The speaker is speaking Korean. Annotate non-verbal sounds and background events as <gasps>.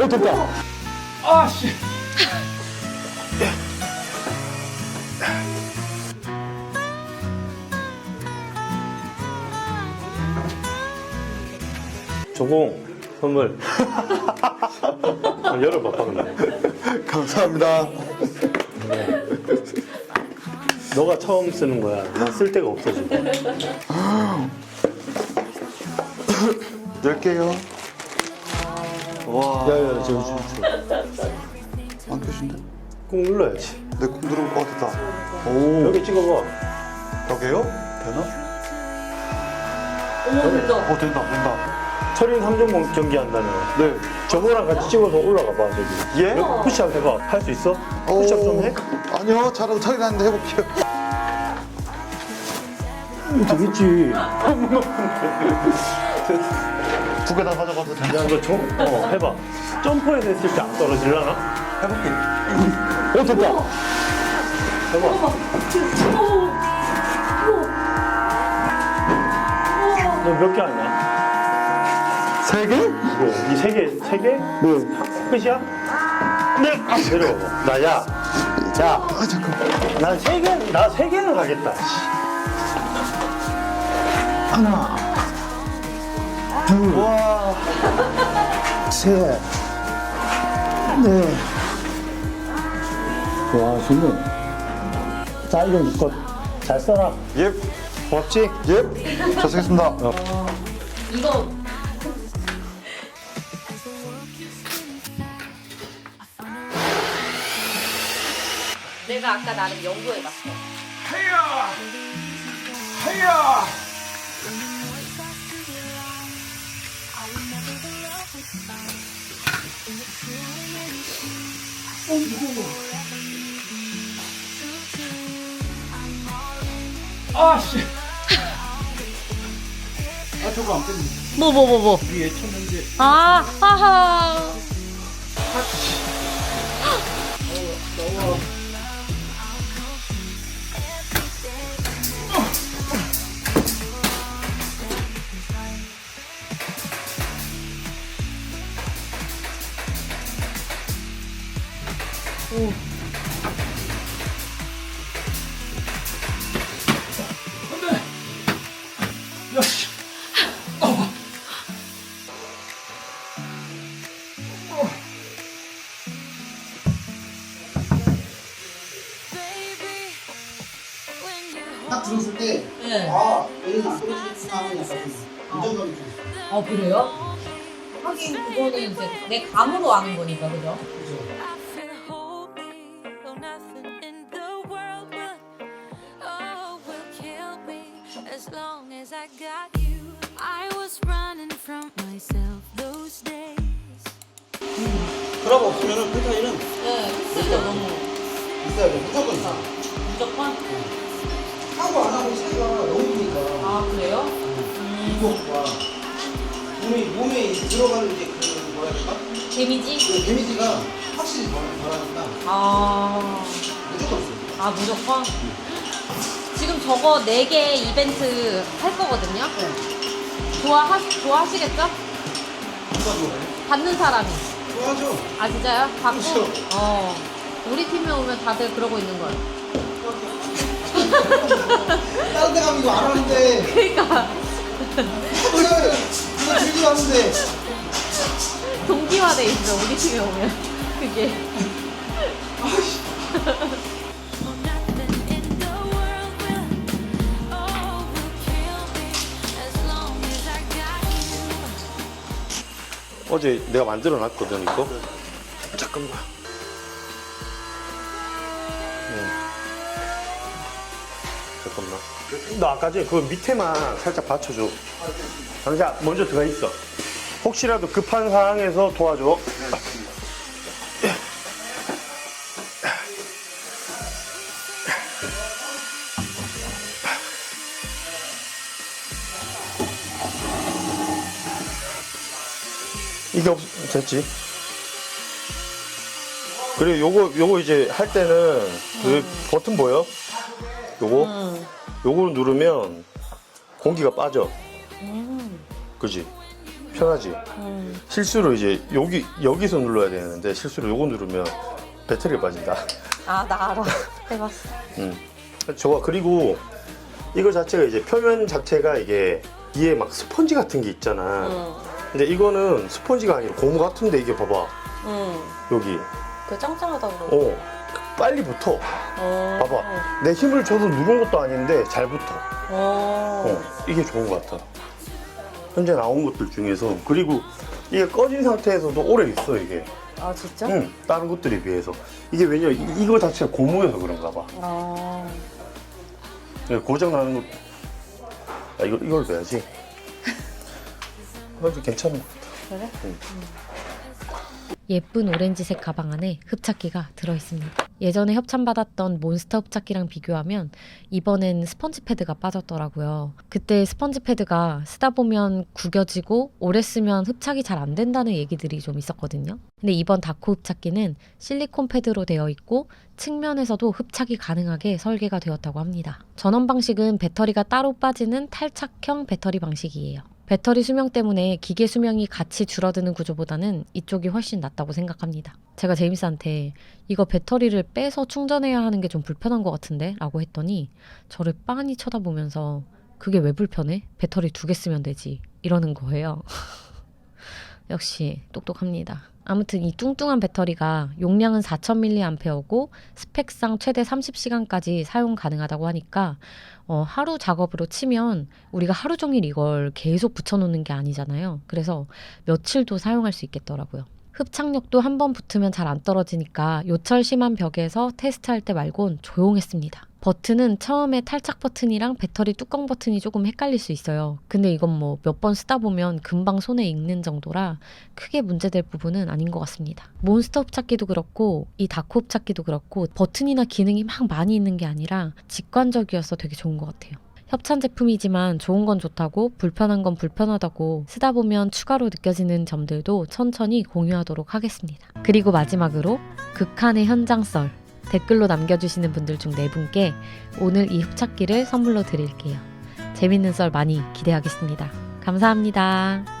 오 됐다. 아 씨. 조공 선물. 한번 열어봐 방금. 감사합니다. 너가 처음 쓰는 거야. 난 쓸 데가 없어 지금. <gasps> 열게요. 와, 야야 지금 지금 안 켜진데? 꾹 눌러야지. 내콩 누르면 어 됐다. 오, 여기 찍어봐. 여기요? 되나? 어머 된다. 어 된다, 된다. 철인 3종 경기 한다며. 네. 저거랑 같이 찍어서 올라가 봐 저기. 예? 여기 푸시업 해봐. 할 수 있어? 푸시업 좀 해? 아니요, 잘하고 털이 났는데 해볼게요. 음, 되겠지. <laughs> 두 개다 된다. 야 이거 좀, 어 해봐. 점프해서 했을 때 안 떨어질라나? 해볼게. 오 됐다. 해봐. 너 몇개 하냐? 세 개? 뭐, 이세 개, 세 개? 네. 끝이야? 네. 내려와. 나 야. 야. 아 잠깐. 난 세 개, 나 세 개는 가겠다. 씨. 하나. 둘. 와. 셋. 넷. 와, 좋네. 자, 이거 이거 잘 써라. 예, 고맙지? 예. 잘 쓰겠습니다. 이거 내가 아까 나름 연구해봤어. 아씨. 아 저거 안 뺐네. 뭐 뭐 뭐 뭐. 위에 쳤는데. 아 하하. 야씨. 딱 들었을 때, 네. 아, 얘는 안 떨어지겠구나 하는 약간 좀 안정감이 좀 있어요. 아 그래요? 하긴 그거는 이제 내 감으로 아는 거니까 그죠? I feel holy, though nothing in the world will, oh, will kill me as long as I got you. I was running from myself those days. 드랍 없으면 펜타이는 네, 진짜 너무 있어야 돼. 무조건 있어. 무조건. 하고 안 하고 차이가 너무 크니까. 아 그래요? 이거와 몸이, 몸에 이 들어가는 이제 그 뭐라 해야 될까? 데미지? 그 데미지가 확실히 덜, 덜하니까 아. 무조건 있어요. 아 무조건? 지금 저거 4개 이벤트 할 거거든요? 좋아하, 좋아하시겠죠? 누가 좋아해? 받는 사람이 좋아하죠. 아 진짜요? 받고? 그렇죠. 어 우리 팀에 오면 다들 그러고 있는 거예요 <laughs> 다른 데 가면 이거 안 하는데, 그러니까 그거는 그거 즐기려 하는데. 동기화돼 있어 우리 팀에 오면 그게 you. 어제 내가 만들어 놨거든 이거. 잠깐만. 네. 잠깐만. 너 아까 전에 그 밑에만 살짝 받쳐줘. 당장 먼저 들어가 있어. 혹시라도 급한 상황에서 도와줘. 이게 없, 됐지. 그리고 요거, 요거 이제 할 때는 그 버튼 보여? 요거? 요거를 누르면 공기가 빠져. 그지? 편하지. 음. 실수로 이제 여기 여기서 눌러야 되는데 실수로 요거 누르면 배터리가 빠진다. 아, 나 알아. <laughs> 해봤어. 음. 좋아. 그리고 이거 자체가 이제 표면 자체가 이게 뒤에 막 스펀지 같은 게 있잖아. 응. 근데 이거는 스펀지가 아니라 고무 같은데 이게 봐봐. 응. 여기. 그 짱짱하다 그러고. 어. 빨리 붙어. 어. 봐봐. 내 힘을 줘서 누른 것도 아닌데 잘 붙어. 어. 어. 이게 좋은 것 같아. 현재 나온 것들 중에서 그리고 이게 꺼진 상태에서도 오래 있어 이게. 아, 진짜? 응. 다른 것들에 비해서 이게 왜냐 이- 이거 자체가 고무여서 그런가 봐. 아. 네, 고장 나는 거. 아 이거 이걸 넣어야지. 아주 괜찮은 것 같아. 그래? 예쁜 오렌지색 가방 안에 흡착기가 들어있습니다. 예전에 협찬받았던 몬스터 흡착기랑 비교하면 이번엔 스펀지 패드가 빠졌더라고요. 그때 스펀지 패드가 쓰다 보면 구겨지고 오래 쓰면 흡착이 잘 안 된다는 얘기들이 좀 있었거든요. 근데 이번 다코 흡착기는 실리콘 패드로 되어 있고 측면에서도 흡착이 가능하게 설계가 되었다고 합니다. 전원 방식은 배터리가 따로 빠지는 탈착형 배터리 방식이에요. 배터리 수명 때문에 기계 수명이 같이 줄어드는 구조보다는 이쪽이 훨씬 낫다고 생각합니다. 제가 제임스한테 이거 배터리를 빼서 충전해야 하는 게 좀 불편한 것 같은데? 라고 했더니 저를 빤히 쳐다보면서 그게 왜 불편해? 배터리 두 개 쓰면 되지. 이러는 거예요. <laughs> 역시 똑똑합니다. 아무튼 이 뚱뚱한 배터리가 용량은 4000mAh고 스펙상 최대 30시간까지 사용 가능하다고 하니까 어, 하루 작업으로 치면 우리가 하루 종일 이걸 계속 붙여놓는 게 아니잖아요. 그래서 며칠도 사용할 수 있겠더라고요. 흡착력도 한 번 붙으면 잘 안 떨어지니까 요철 심한 벽에서 테스트할 때 말곤 조용했습니다. 버튼은 처음에 탈착 버튼이랑 배터리 뚜껑 버튼이 조금 헷갈릴 수 있어요. 근데 이건 뭐 몇 번 쓰다 보면 금방 손에 익는 정도라 크게 문제될 부분은 아닌 것 같습니다. 몬스터 흡착기도 그렇고 이 다코 흡착기도 그렇고 버튼이나 기능이 막 많이 있는 게 아니라 직관적이어서 되게 좋은 것 같아요. 협찬 제품이지만 좋은 건 좋다고 불편한 건 불편하다고 쓰다 보면 추가로 느껴지는 점들도 천천히 공유하도록 하겠습니다. 그리고 마지막으로 극한의 현장 썰 댓글로 남겨주시는 분들 중 네 분께 오늘 이 흡착기를 선물로 드릴게요. 재밌는 썰 많이 기대하겠습니다. 감사합니다.